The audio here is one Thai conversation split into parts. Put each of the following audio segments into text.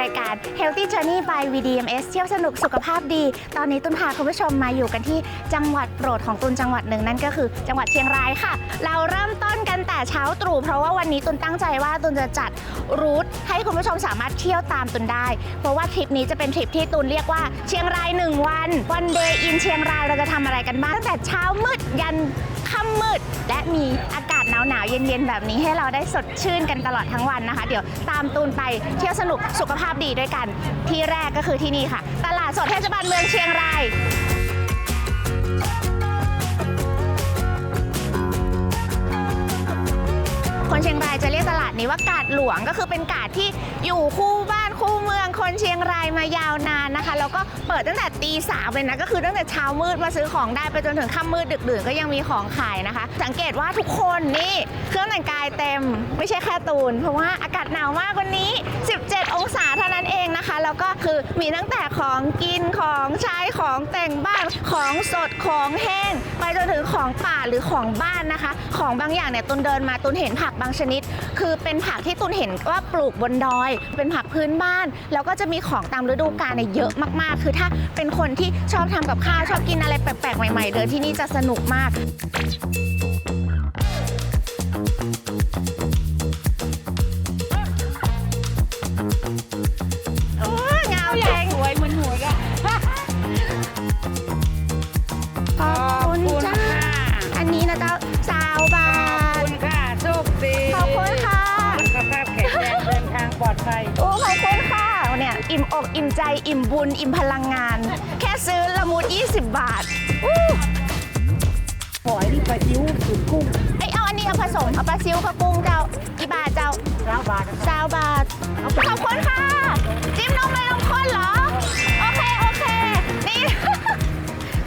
รายการ Healthy Journey by VDMS เที่ยวสนุกสุขภาพดี ตอนนี้ตุนพาคุณผู้ชมมาอยู่กันที่จังหวัดโปรดของตุนจังหวัดหนึ่งนั่นก็คือ จังหวัดเชียงรายค่ะ เราเริ่มต้นกันแต่เช้าตรู่เพราะว่าวันนี้ตุนตั้งใจว่าตุนจะจัดรูทให้คุณผู้ชมสามารถเที่ยวตามตุนได้ เพราะว่าทริปนี้จะเป็นทริปที่ตุนเรียกว่าเชียงรายหนึ่งวันวันเดย์อินเชียงรายเราจะทำอะไรกันบ้างตั้งแต่เช้ามืดยัน มืด และมีอากาศหนาวๆเย็นๆ แบบนี้ให้เราได้สดชื่นกันตลอดทั้งวันนะคะ เดี๋ยวตามตูนไปเที่ยวสนุกสุขภาพดีด้วยกัน ที่แรกก็คือที่นี่ค่ะ ตลาดสดเทศบาลเมืองเชียงรายคนเชียงรายจะเรียกตลาดนี้ว่ากาดหลวงก็คือเป็นกาดที่อยู่คู่บ้าน มืองคนเชียงรายมายาวนานนะคะ แล้วก็เปิดตั้งแต่ตีสามเลยนะ ก็คือตั้งแต่เช้ามืดมาซื้อของได้ไปจนถึงค่ำมืดดึกดื่นก็ยังมีของขายนะคะ สังเกตว่าทุกคนนี่เครื่องแต่งกายเต็ม ไม่ใช่แค่ตูน เพราะว่าอากาศหนาวมากวันนี้ 17 องศาเท่านั้นเองนะคะ แล้วก็คือมีตั้งแต่ของกินของใช้ของแต่งบ้านของสดของแห้ง ไปจนถึงของป่าหรือของบ้านนะคะ ของบางอย่างเนี่ยตุนเดินมาตุนเห็นผักบางชนิด คือเป็นผักที่ตุนเห็นว่าปลูกบนดอย เป็นผักพื้นบ้านแล้วก็จะมีของตามฤดูกาลเนี่ยเยอะมากๆ คือถ้าเป็นคนที่ชอบทำกับข้าวชอบกินอะไรแปลกๆใหม่ๆเดินที่นี่จะสนุกมาก โอ้ยงาแดง สวยเหมือนหวยอะขอ ใจอิ่มบุญอิ่มพลังงาน แค่ซื้อละมุด 20 บาทอู้หอยนี่ปลาจิ้วสุดกุ้งไอยเอาอันนี้เอาผสมเอาปลาซิวกับกุ้งเจ้ากี่บาทเจ้าเก้าบาทสาวบาทขอบคุณค่ะ จิ้มนมไม่นมข้นเหรอ โอเค โอเค นี่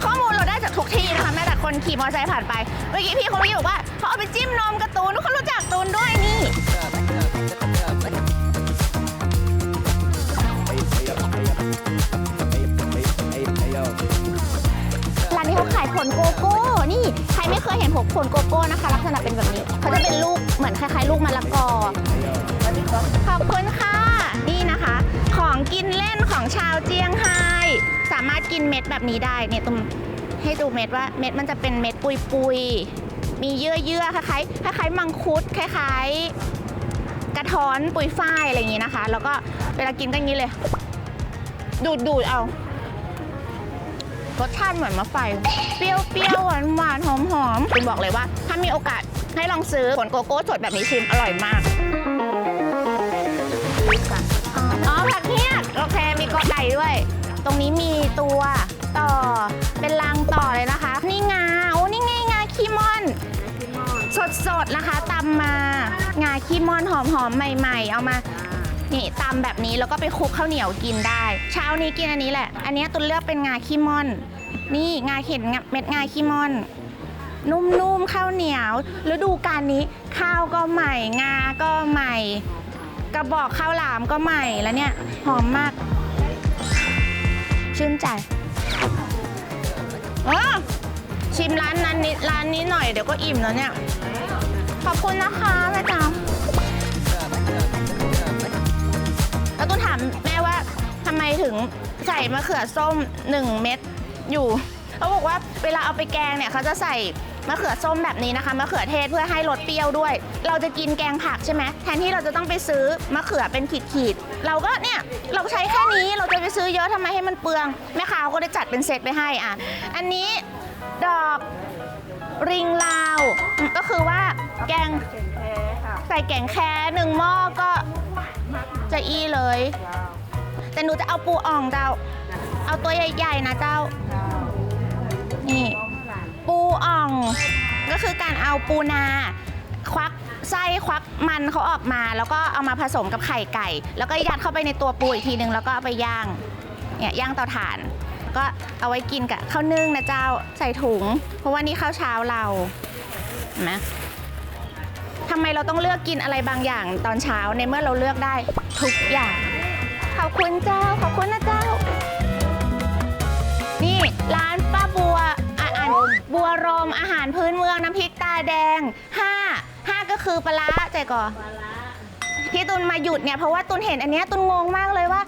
ข้อมูลเราได้จากทุกที่นะคะแม้แต่คนขี่มอเตอร์ไซค์ผ่านไป เมื่อกี้พี่คนนี้บอกว่าเขาเอาไปจิ้มนมการ์ตูนทุกคนรู้จักตูนด้วยนี่ เขาขายผลโกโก้ นี่ใครไม่เคยเห็นผลผลโกโก้นะคะ ลักษณะเป็นแบบนี้เขาจะเป็นลูกเหมือนคล้ายๆ ลูกมะละกอขอบคุณค่ะนี่นะคะ ของกินเล่นของชาวเจียงไฮ้สามารถกินเม็ดแบบนี้ได้เนี่ยตรงให้ดูเม็ดว่าเม็ดมันจะเป็นเม็ดปุยๆมีเยื่อเยื่อๆคล้ายๆคล้ายๆมังคุดคล้าย ๆ กระท้อนปุยฝ้ายอะไรอย่างนี้นะคะ แล้วก็เวลากินก็อย่างนี้เลย ดูดดูดๆเอา รสชาติเหมือนมะไฟ เปรี้ยวเปรี้ยวหวานหวานหอมหอมคุณบอกเลยว่า ถ้ามีโอกาสให้ลองซื้อผลโกโก้สดแบบนี้ชิมอร่อยมากอ๋อผักเทียดโอเคมีกอไก่ด้วย ตรงนี้มีตัวต่อเป็นรังต่อเลยนะคะ นี่งาโอ้นี่ไงงาขี้ม่อน สดๆนะคะตำมางาขี้ม่อนหอมๆใหม่ ๆ เอามา นี่ตำแบบนี้แล้วก็ไปคลุกข้าวเหนียวกินได้ เช้านี้กินอันนี้แหละ อันนี้ตุนเลือกเป็นงาขี้ม่อน นี่งาเห็นเม็ดงาขี้ม่อน นุ่มๆข้าวเหนียวฤดูกาลนี้ข้าวก็ใหม่ งาก็ใหม่ กระบอกข้าวหลามก็ใหม่แล้วเนี่ยหอมมาก ชื่นใจอ๋อชิมร้านนั้นนิดร้านนี้หน่อยเดี๋ยวก็อิ่มแล้วเนี่ย ขอบคุณนะคะแม่จ๋า แล้วตุ้นถามแม่ว่าทำไมถึงใส่มะเขือส้ม 1 เม็ดอยู่เขาบอกว่าเวลาเอาไปแกงเนี่ยเขาจะใส่มะเขือส้มแบบนี้นะคะมะเขือเทศเพื่อให้รสเปรี้ยวด้วย เราจะกินแกงผักใช่ไหมแทนที่เราจะต้องไปซื้อมะเขือเป็นขีดๆเราก็เนี่ยเราใช้แค่นี้เราจะไปซื้อเยอะทำไมให้มันเปลืองแม่ค้าเขาก็ได้จัดเป็นเซตไปให้อะอันนี้ดอกริงลาวก็คือว่าแกงใส่แกงแค่หนึ่งหม้อก็ จะอี้เลย แต่หนูจะเอาปูอ่องเจ้า เอาตัวใหญ่ๆนะเจ้า นี่ ปูอ่อง ก็คือการเอาปูนา ควักไส้ควักมันเขาออกมา แล้วก็เอามาผสมกับไข่ไก่ แล้วก็ยัดเข้าไปในตัวปูอีกทีนึงแล้วก็เอาไปย่างเนี่ยย่างเตาถ่าน ก็เอาไว้กินกับข้าวนึ่งนะเจ้าใส่ถุง เพราะว่านี่ข้าวเช้าเราเห็นไหม ทำไมเราต้องเลือกกินอะไรบางอย่างตอนเช้าในเมื่อเราเลือกได้ทุกอย่าง ขอบคุณเจ้า ขอบคุณนะเจ้า นี่ร้านป้าบัวอะอ่านบัวรมอาหารพื้นเมืองน้ำพริกตาแดง5 5ก็คือปลาร้าใจก่อที่ตุนมาหยุดเนี่ยเพราะว่าตุนเห็นอันเนี้ยตุนงงมากเลยว่า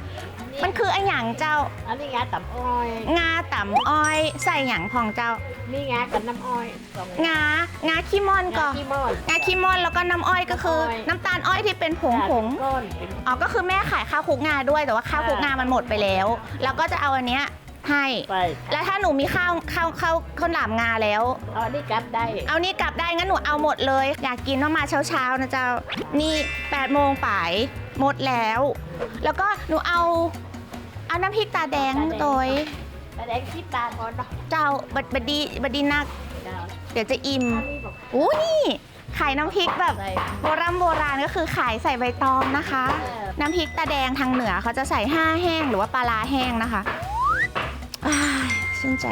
มันคือไอหยังเจ้า อันนี้งาตับอ้อย งาต่ำอ้อย ใส่หยังของเจ้า นี่งากับน้ำอ้อยสองงางาขี้ม่อนก็งาขี้ม่อนงาขี้ม่อนแล้วก็น้ำอ้อยก็คือน้ำอ้อยน้ำตาลอ้อยที่เป็นผงผงก้อนเป็นอ๋อก็คือแม่ขายข้าวคลุกงาด้วยแต่ว่าข้าวคลุกงามันหมดไปแล้ว แล้วก็จะเอาอันเนี้ยให้ ไปแล้วถ้าหนูมีข้าวข้าวข้าวข้าวหลามงาแล้ว เอาอันนี้กลับได้เอานี่กลับได้งั้นหนูเอาหมดเลย อยากกินต้องมาเช้าๆนะเจ้านี่8โมงป่ายหมดแล้ว แล้วก็หนูเอาเอาน้ำพริกตาแดงโดยแดงคิดตาก่อนเนาะเจ้าบดบดีบดีนัก เจ้าเดี๋ยวจะอิ่มอู้นี่ขายน้ำพริกแบบโบราณโบราณก็คือขายใส่ใบตองนะคะ น้ำพริกตาแดงทางเหนือเขาจะใส่ห้าแห้งหรือว่าปลาร้าแห้งนะคะชื่นใจ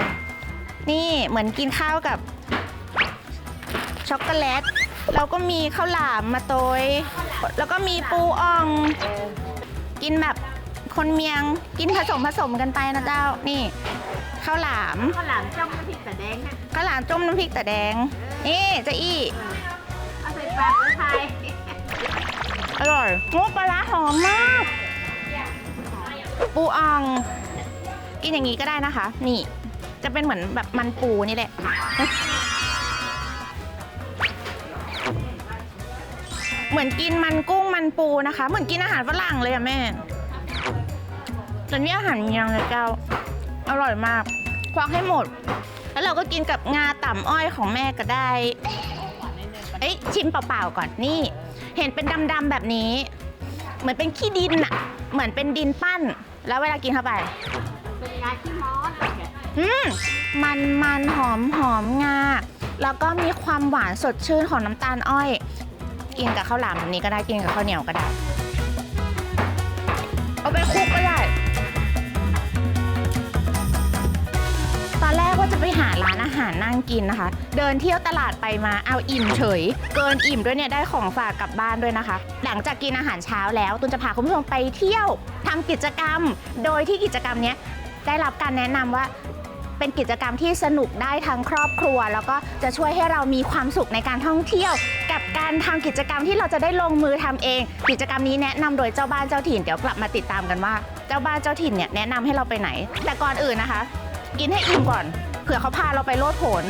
นี่เหมือนกินข้าวกับช็อกโกแลตแล้วก็มีข้าวหลามมาโตยแล้วก็มีปูอ่อง กินแบบ คนเมียงกินผสมผสมกันไปนะเจ้า นี่ข้าวหลามข้าวหลามจ้องน้ำพริกแต่แดงนะข้าวหลามต้มน้ำพริกตาแดง นี่เจะอี้เอาใส่ปากแล้วไทยอร่อยโอ้ปลาร้าหอมมาก ปูอ่อง กินอย่างนี้ก็ได้นะคะ นี่ จะเป็นเหมือนแบบมันปูนี่แหละ เหมือนกินมันกุ้งมันปูนะคะ เหมือนกินอาหารฝรั่งเลยอะแม่ แต่นี่อาหารเมียงเลยเจ้า อร่อยมาก ควักให้หมด แล้วเราก็กินกับงาต่ำอ้อยของแม่ก็ได้ เอ้ยชิมเปล่าๆก่อนนี่ เห็นเป็นดำๆแบบนี้ เหมือนเป็นขี้ดินอะเหมือนเป็นดินปั้น แล้วเวลากินเข้าไปเป็นงาขี้ม้อนอืมมันมันหอมหอมงา แล้วก็มีความหวานสดชื่นของน้ำตาลอ้อย กินกับข้าวหลามแบบนี้ก็ได้กินกับข้าวเหนียวก็ได้ เอาไปคลุกก็ได้ ว่าจะไปหาร้านอาหารนั่งกินนะคะ เดินเที่ยวตลาดไปมาเอาอิ่มเฉย เกินอิ่มด้วยเนี่ยได้ของฝากกลับบ้านด้วยนะคะ หลังจากกินอาหารเช้าแล้วตุนจะพาคุณผู้ชมไปเที่ยวทำกิจกรรม โดยที่กิจกรรมเนี้ยได้รับการแนะนำว่าเป็นกิจกรรมที่สนุกได้ทั้งครอบครัว แล้วก็จะช่วยให้เรามีความสุขในการท่องเที่ยว กับการทำกิจกรรมที่เราจะได้ลงมือทำเอง กิจกรรมนี้แนะนำโดยเจ้าบ้านเจ้าถิ่นเดี๋ยวกลับมาติดตามกันว่า เจ้าบ้านเจ้าถิ่นเนี่ยแนะนำให้เราไปไหน แต่ก่อนอื่นนะคะ กินให้อิ่มก่อน เผื่อเขาพาเราไปโลดโผน